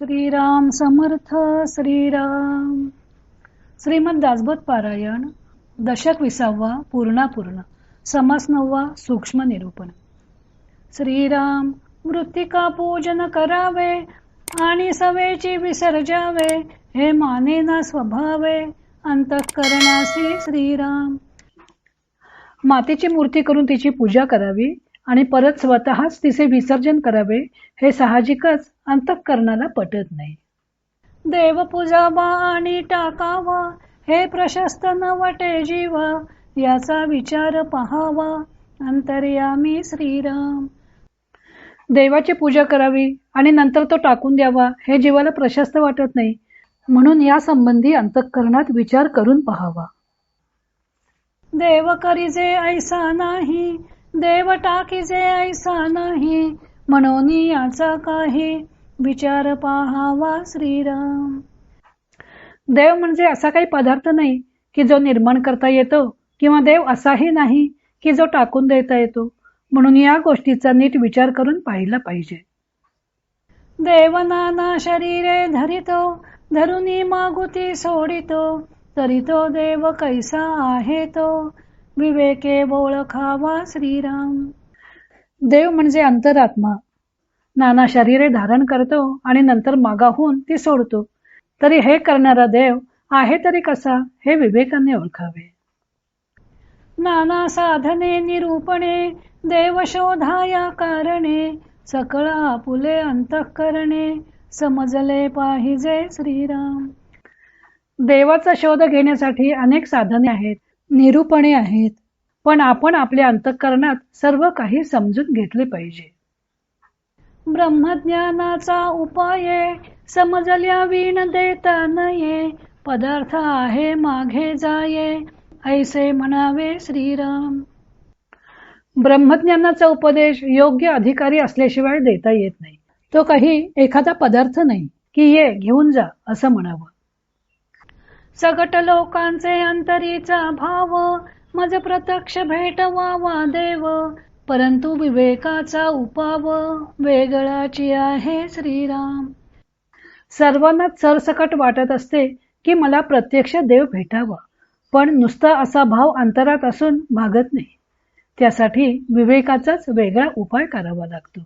श्रीराम समर्थ श्रीराम. श्रीमद दासबोध पारायण दशक विसावा पूर्णापूर्ण समास नववा सूक्ष्म निरूपण. श्रीराम मृत्तिका पूजन करावे आणि सवेची विसर्जावे हे माने ना स्वभावे अंतःकरणासी श्रीराम. मातेची मूर्ती करून तिची पूजा करावी आणि परत स्वतःच तिचे विसर्जन करावे हे साहजिकच अंतःकरणाला पटत नाही. देवपूजावा आणि टाकावा हे प्रशस्त न जीवा याचा विचार पहावा अंतर्यामी श्रीराम. देवाची पूजा करावी आणि नंतर तो टाकून द्यावा हे जीवाला प्रशस्त वाटत नाही. म्हणून या संबंधी अंतःकरणात विचार करून पहावा. देव करीजे ऐसा नाही देव टाकीजे ऐसा नाही म्हणून याचा काही विचार पाहावा श्रीराम. देव म्हणजे असा काही पदार्थ नाही की जो निर्माण करता येतो किंवा देव असाही नाही की जो टाकून देता येतो. म्हणून या गोष्टीचा नीट विचार करून पाहिला पाहिजे. देव नाना शरीरे धरितो धरुनी मागुती सोडितो तरी तो देव कैसा आहे तो? विवेके ओळखावा श्रीराम. देव म्हणजे अंतरात्मा. नाना शरीरे धारण करतो आणि नंतर मागाहून ती सोडतो. तरी हे करणारा देव आहे तरी कसा हे विवेकाने ओळखावे. नाना साधने निरूपणे देव शोधाया कारणे सकळ आपुले अंतःकरणे समजले पाहिजे श्रीराम. देवाचा शोध घेण्यासाठी अनेक साधने आहेत. निरूपणे आहेत. पण आपण आपल्या अंतःकरणात सर्व काही समजून घेतले पाहिजे. ब्रह्मज्ञानाचा उपाय समजल्या वीण देता नये. पदार्थ आहे मागे जाये. ऐसे म्हणावे श्रीराम. ब्रह्मज्ञानाचा उपदेश योग्य अधिकारी असल्याशिवाय देता येत नाही. तो काही एखादा पदार्थ नाही की ये घेऊन जा असं म्हणावं. सगट लोकांचे अंतरीचा भाव मज प्रत्यक्ष भेटवावा देव. परंतु विवेकाचा उपाव वेगळाची आहे श्रीराम. सर्वांना सरसकट वाटत असते की मला प्रत्यक्ष देव भेटावा पण नुसता असा भाव अंतरात असून भागत नाही. त्यासाठी विवेकाचाच वेगळा उपाय करावा लागतो.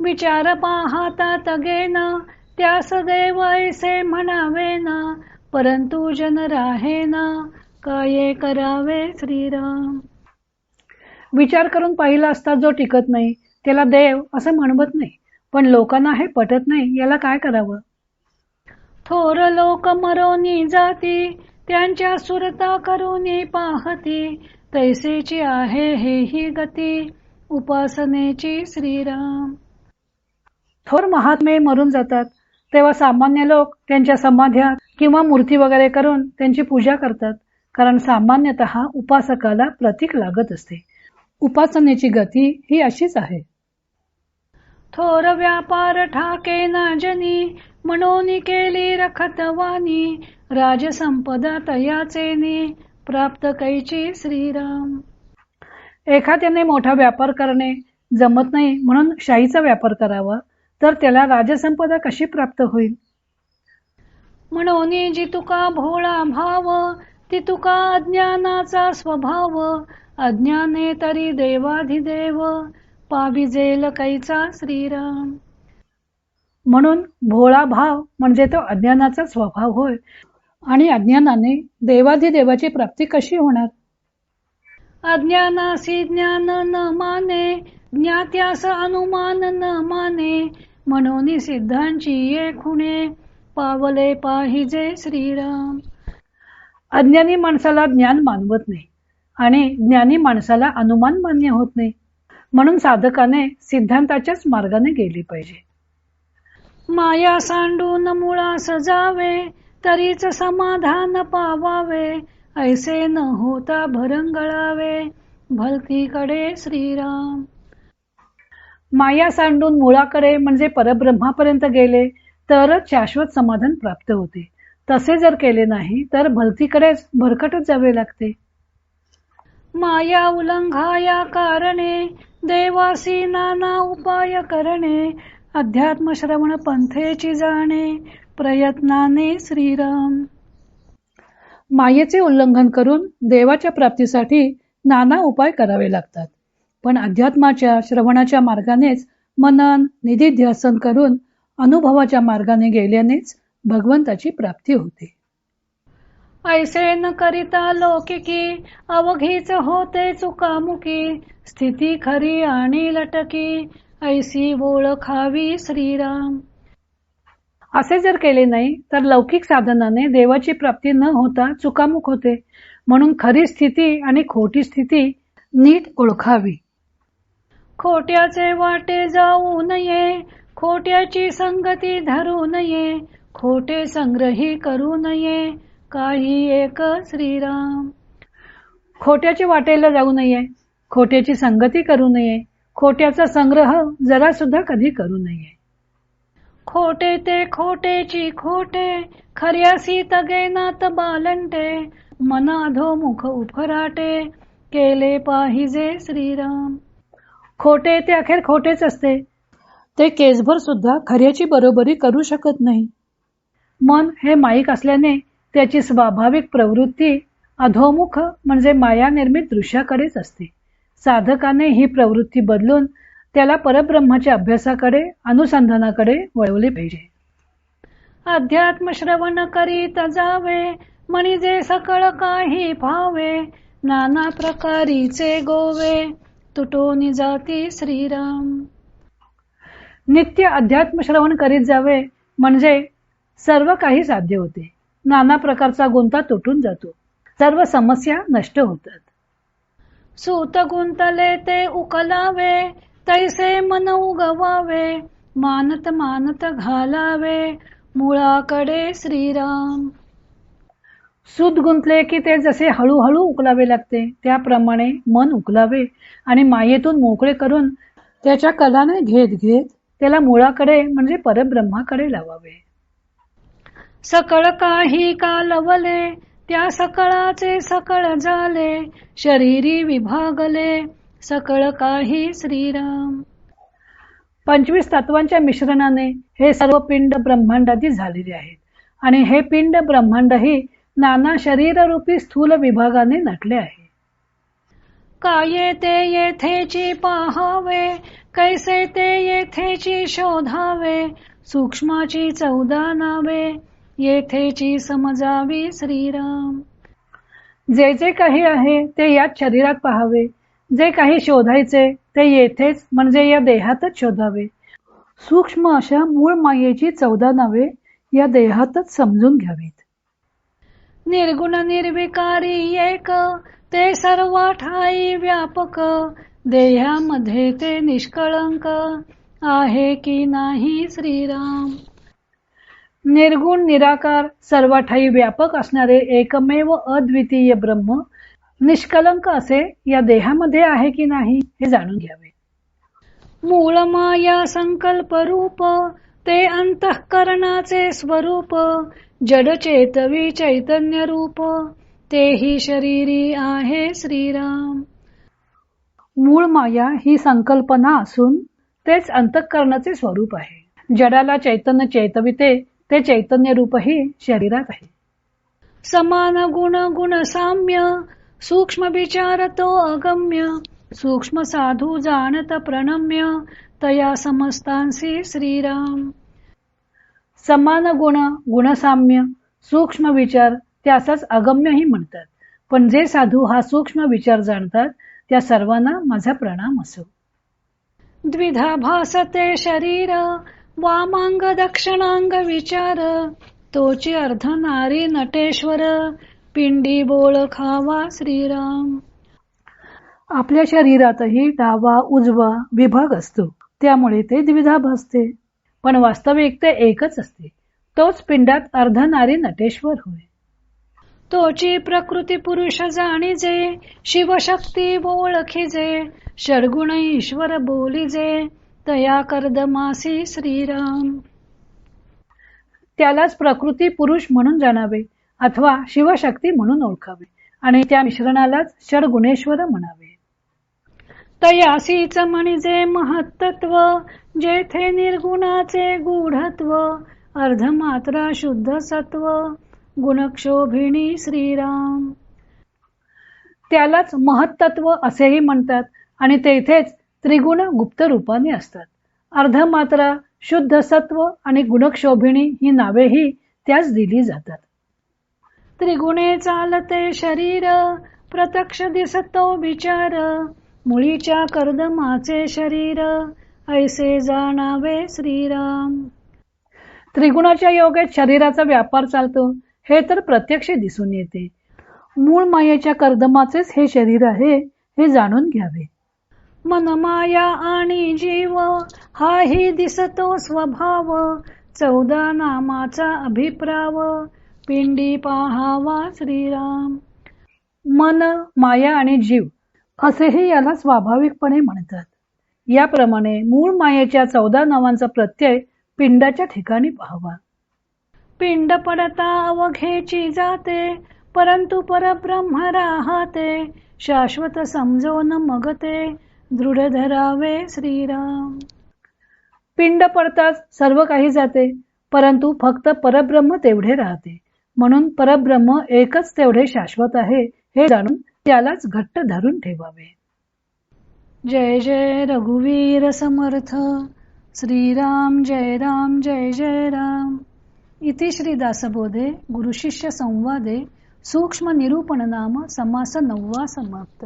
विचार पाहता तगेना त्यास देव ऐसे म्हणावे ना परंतु जन राहे ना काय करावे श्रीराम? विचार करून पाहिला असता जो टिकत नाही त्याला देव असं म्हणवत नाही पण लोकांना हे पटत नाही याला काय करावं? थोर लोक मरोनी जाती त्यांच्या सुरता करुनी पाहती तैसेची आहे हे ही गती उपासनेची श्रीराम. थोर महात्मे मरून जातात तेव्हा सामान्य लोक त्यांच्या समाध्यात किंवा मूर्ती वगैरे करून त्यांची पूजा करतात कारण सामान्यतः उपासकाला प्रतीक लागत असते. उपासनेची गती ही अशीच आहे. थोर व्यापार ठाके ना जनी म्हणून केली रखतवानी राजसंपदा तयाचेने प्राप्त कैची श्रीराम. एखाद्याने मोठा व्यापार करणे जमत नाही म्हणून शाहीचा व्यापार करावा तर त्याला राजसंपदा कशी प्राप्त होईल? म्हणून जी तुका भोळा भाव ती तुका अज्ञानाचा स्वभाव. अज्ञाने तरी देवाधिदेव पाविजेल कैचा श्रीराम. म्हणून भोळा भाव म्हणजे तो अज्ञानाचा स्वभाव होय. आणि अज्ञानाने देवाधिदेवाची प्राप्ती कशी होणार? अज्ञानासी ज्ञान न माने ज्ञात्यास अनुमान न माने म्हणून सिद्धांची ये खुणे. पावले पाहिजे श्रीराम. अज्ञानी माणसाला ज्ञान मानवत नाही आणि ज्ञानी माणसाला अनुमान मान्य होत नाही. म्हणून साधकाने सिद्धांताच्याच मार्गाने गेली पाहिजे. माया सांडून मुळा सजावे तरीच समाधान पावावे ऐसे न होता भरंगळावे भलतीकडे श्रीराम. माया सांडून मुळाकडे म्हणजे परब्रह्मापर्यंत गेले तरच शाश्वत समाधान प्राप्त होते. तसे जर केले नाही तर भलतीकडेच भरकटच जावे लागते. माया उल्लंघाया कारणे देवासी नाना उपाय करणे अध्यात्म श्रवण पंथेची जाणे प्रयत्नाने श्रीराम. मायेचे उल्लंघन करून देवाच्या प्राप्तीसाठी नाना उपाय करावे लागतात. पण अध्यात्माच्या श्रवणाच्या मार्गानेच मनन निधिध्यासन करून अनुभवाच्या मार्गाने गेल्यानेच भगवंताची प्राप्ती होते. ऐसे न करिता लौकिकी अवघीच होते चुकामुकी स्थिती खरी आणि लटकी ऐसी ओळखावी श्रीराम. असे जर केले नाही तर लौकिक साधनाने देवाची प्राप्ती न होता चुकामुक होते. म्हणून खरी स्थिती आणि खोटी स्थिती नीट ओळखावी. खोट्याचे वाटे जाऊ नये खोट्याची संगती धरू नये खोटे संग्रही करू नये. काही एक श्रीराम. खोट्याची वाटेला जाऊ नये खोट्याची संगती करू नये खोट्याचा संग्रह जरा सुद्धा कधी करू नये. खोटे ते खोटेची खोटे खऱ्यासी तगेनात बालंटे मनाधो मुख उफराटे केले पाहिजे श्रीराम. खोटे ते अखेर खोटेच असते. ते केसभर सुद्धा खऱ्याची बरोबरी करू शकत नाही. मन हे माईक असल्याने त्याची स्वाभाविक प्रवृत्ती अधोमुख म्हणजे माया निर्मित दृश्याकडेच असते. साधकाने ही प्रवृत्ती बदलून त्याला परब्रह्माच्या अभ्यासाकडे अनुसंधानाकडे वळवले पाहिजे. अध्यात्म श्रवण करीत जावे म्हणजे सकळ काही भावे नाना प्रकारीचे गोवे तुटोनी जाती श्रीराम. नित्य अध्यात्म श्रवण करीत जावे म्हणजे सर्व काही साध्य होते. नाना प्रकारचा गुंता तुटून जातो. सर्व समस्या नष्ट होतात. सूत गुंतले ते उकलावे तैसे मन उगवावे मानत मानत घालावे मुळाकडे श्रीराम. सूत गुंतले की ते जसे हळूहळू उकलावे लागते त्याप्रमाणे मन उकलावे आणि मायेतून मोकळे करून त्याच्या कलाने घेत घेत त्याला मुळाकडे म्हणजे परब्रह्माकडे लावावे. सकळ काही कालवले त्या सकळाचे सकळ झाले शरीरी विभागले सकळ काही श्रीराम. पंचवीस तत्वांच्या मिश्रणाने हे सर्व पिंड ब्रह्मांडादी झालेले आहेत. आणि हे पिंड ब्रह्मांडही नाना शरीररूपी स्थूल विभागाने नटले आहे. काय ते येथेची पाहावे कैसे ते येथेची शोधावे? सूक्ष्माची चौदा नावे येथेची समजावी श्रीराम. जे जे काही आहे ते याच शरीरात पहावे. जे काही शोधायचे ते येथेच म्हणजे या देहातच शोधावे. सूक्ष्म अशा मूळ मायेची चौदा नावे या देहातच समजून घ्यावीत. निर्गुण निर्विकारी एक ते सर्व ठाई व्यापक देहामध्ये ते निष्कळंक आहे की नाही श्रीराम? निर्गुण निराकार सर्वाठाई व्यापक असणारे एकमेव अद्वितीय ब्रह्म निष्कलंक असे या देहामध्ये आहे की नाही हे जाणून घ्यावे. मूळ माया संकल्प रूप ते अंतःकरणाचे स्वरूप जड चेतवी चैतन्य रूप तेही शरीरी आहे श्रीराम. मूळ माया ही संकल्पना असून तेच अंतःकरणाचे स्वरूप आहे. जडाला चैतन्य चैतविते ते चैतन्य रूपही शरीरात आहे. समान गुण गुण साम्य सूक्ष्म विचार तो अगम्य. सूक्ष्म साधू जाणत प्रणम्य तया समस्तांसी श्रीराम. समान गुण गुणसाम्य सूक्ष्म विचार त्यासच अगम्यही म्हणतात. पण जे साधू हा सूक्ष्म विचार जाणतात त्या सर्वांना माझा प्रणाम असो. द्विधा भासते शरीर वामांग दक्षिणांग विचार तोची अर्ध नारी नटेश्वर पिंडी बोळ खावा श्रीराम. आपल्या शरीरातही डावा उजवा विभाग असतो त्यामुळे ते द्विधा भासते पण वास्तविक ते एकच असते तोच पिंडात अर्धनारी नटेश्वर होय. तोची प्रकृती पुरुष जाणीजे शिवशक्ती ओळखीजे षडगुण ईश्वर बोलीजे तया कर्दमासी श्रीराम. त्यालाच प्रकृती पुरुष म्हणून जाणावे अथवा शिवशक्ती म्हणून ओळखावे आणि त्या मिश्रणालाच षडगुणेश्वर म्हणावे. तयासीच म्हणजे महत्त्व जेथे निर्गुणाचे गूढत्व अर्धमात्रा शुद्ध सत्व गुणक्षोभिणी श्रीराम. त्यालाच महत्त्व असेही म्हणतात आणि तेथेच त्रिगुण गुप्त रूपाने असतात. अर्धमात्रा शुद्ध सत्व आणि गुणक्षोभिणी ही नावेही त्यास दिली जातात. त्रिगुणे चालते शरीर प्रत्यक्ष दिसतो विचार मुळीच्या कर्दमाचे शरीर ऐसे जाणावे श्रीराम. त्रिगुणाच्या योगेत शरीराचा व्यापार चालतो. हे तर प्रत्यक्ष दिसून येते. मूळ मायेच्या कर्दमाचेच हे शरीर आहे हे जाणून घ्यावे. मनमाया आणि जीव हाही दिसतो स्वभाव. चौदा नामाचा अभिप्राव पिंडी पाहावा श्रीराम. मन माया आणि जीव असेही याला स्वाभाविकपणे म्हणतात. याप्रमाणे मूळ मायेच्या चौदा नावांचा प्रत्यय पिंडाच्या ठिकाणी पाहावा. पिंड पडता अवघेची जाते परंतु परब्रह्म राहते. शाश्वत समजोन मगते दृढ धरावे श्रीराम. पिंड पडताच सर्व काही जाते परंतु फक्त परब्रह्म तेवढे राहते. म्हणून परब्रह्म एकच तेवढे शाश्वत आहे हे जाणून त्यालाच घट्ट धरून ठेवावे. जय जय रघुवीर समर्थ. श्रीराम जय राम जय जय राम. इति श्री दासबोधे गुरुशिष्य संवादे सूक्ष्म निरूपण नाम समास नववा समाप्त